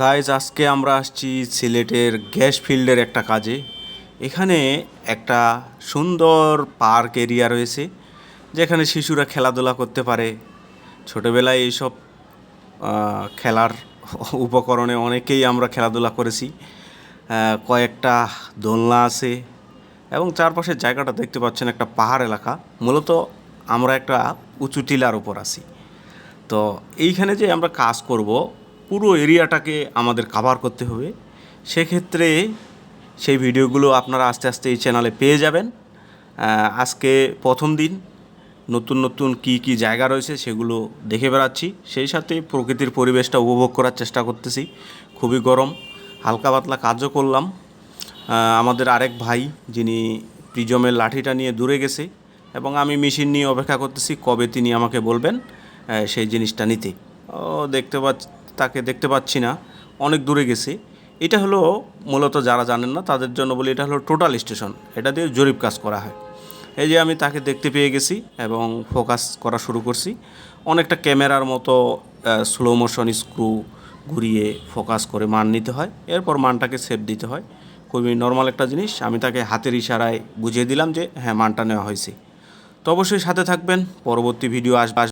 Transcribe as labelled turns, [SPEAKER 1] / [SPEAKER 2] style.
[SPEAKER 1] Guys আজকে আমরা আসছি সিলেটের গ্যাস ফিল্ডের একটা কাজে। এখানে একটা সুন্দর পার্ক এরিয়া রয়েছে, যেখানে শিশুরা খেলাধুলা করতে পারে। ছোটোবেলায় এইসব খেলার উপকরণে অনেকেই আমরা খেলাধুলা করেছি। কয়েকটা দোলনা আছে এবং চারপাশের জায়গাটা দেখতে পাচ্ছেন একটা পাহাড় এলাকা। মূলত আমরা একটা উঁচু টিলার উপর আছি। তো এইখানে যে আমরা কাজ করব পুরো এরিয়াটাকে আমাদের কাভার করতে হবে। সেক্ষেত্রে সেই ভিডিওগুলো আপনারা আস্তে আস্তে এই চ্যানেলে পেয়ে যাবেন। আজকে প্রথম দিন, নতুন নতুন কি কি জায়গা রয়েছে সেগুলো দেখে বেড়াচ্ছি। সেই সাথে প্রকৃতির পরিবেশটা উপভোগ করার চেষ্টা করতেছি। খুবই গরম, হালকা পাতলা কাজও করলাম। আমাদের আরেক ভাই, যিনি প্রিজমের লাঠিটা নিয়ে দূরে গেছে এবং আমি মেশিন নিয়ে অপেক্ষা করতেছি, কবে তিনি আমাকে বলবেন সেই জিনিসটা নিতে। ও, দেখতে পাচ্ছি তাকে দেখতে পাচ্ছি না। অনেক দূরে গেছি। এটা হলো মূলত যারা জানেন না, তাদের জন্য বলি এটা হলো টোটাল স্টেশন। এটা দিয়ে জরিপ কাজ করা হয়। এই যে আমি তাকে দেখতে পেয়ে গেছি এবং ফোকাস করা শুরু করছি। অনেকটা ক্যামেরার মতো স্লো মোশন স্ক্রু ঘুরিয়ে ফোকাস করে মান নিতে হয়। এরপর মানটাকে সেভ দিতে হয়। খুবই নর্মাল একটা জিনিস। আমি তাকে হাতের ইশারায় বুঝিয়ে দিলাম যে হ্যাঁ মানটা নেওয়া হয়েছে। তো অবশ্যই সাথে থাকবেন। পরবর্তী ভিডিও আসবে